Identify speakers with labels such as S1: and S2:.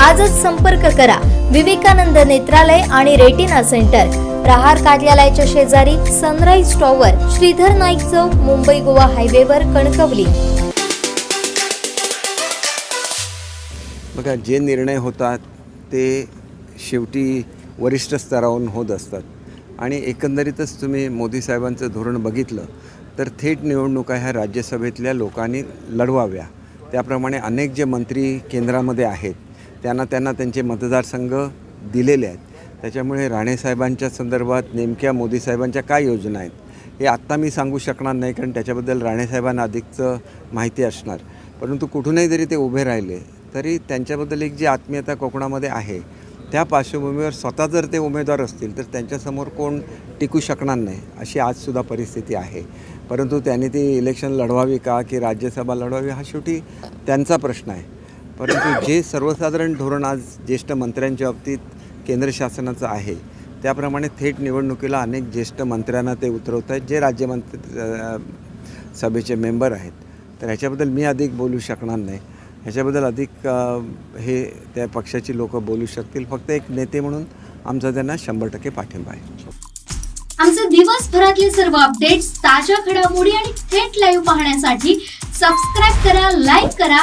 S1: आजच संपर्क करा. विवेकानंद नेत्रालय आणि रेटिना सेंटर. प्रहार कार्यालयाच्या शेजारी सनराईज टॉवर श्रीधर नाईक चौक मुंबई गोवा हायवेवर कणकवली.
S2: बघा जे निर्णय होतात ते शेवटी वरिष्ठ स्तरावरून होत असतात. आणि एकंदरीतच तुम्ही मोदी साहेबांचं धोरण बघितलं तर थेट निवडणुका ह्या राज्यसभेतल्या लोकांनी लढवाव्या. त्याप्रमाणे अनेक जे मंत्री केंद्रामध्ये आहेत त्यांना त्यांना त्यांचे मतदारसंघ दिलेले आहेत. त्याच्यामुळे राणेसाहेबांच्या संदर्भात नेमक्या मोदी साहेबांच्या काय योजना आहेत हे आत्ता मी सांगू शकणार नाही कारण त्याच्याबद्दल राणेसाहेबांना अधिकचं माहिती असणार. परंतु कुठूनही जरी ते उभे राहिले तरी त्यांच्याबद्दल एक जी आत्मीयता कोकणामध्ये आहे त्या पार्श्वभूमीवर स्वतः जर ते उमेदवार असतील तर त्यांच्यासमोर कोण टिकू शकणार नाही अशी आजसुद्धा परिस्थिती आहे. परंतु त्यांनी ती इलेक्शन लढवावी का की राज्यसभा लढवावी हा शेवटी त्यांचा प्रश्न आहे. परंतु जे सर्वसाधारण धोरण आज ज्येष्ठ मंत्र्यांच्या बाबतीत केंद्र शासनाचं आहे त्याप्रमाणे थेट निवडणुकीला अनेक ज्येष्ठ मंत्र्यांना ते उतरवत आहेत जे राज्यमंत्री सभेचे मेंबर आहेत. तर ह्याच्याबद्दल मी अधिक बोलू शकणार नाही. ह्याच्याबद्दल अधिक हे त्या पक्षाची लोक बोलू शकतील. फक्त एक नेते म्हणून आमचा त्यांना शंभर टक्के पाठिंबा आहे.
S3: आमचे दिवसभरातले सर्व अपडेट्स ताज्या घडामोडी आणि थेट लाईव्ह पाहण्यासाठी सबस्क्राईब करा लाईक करा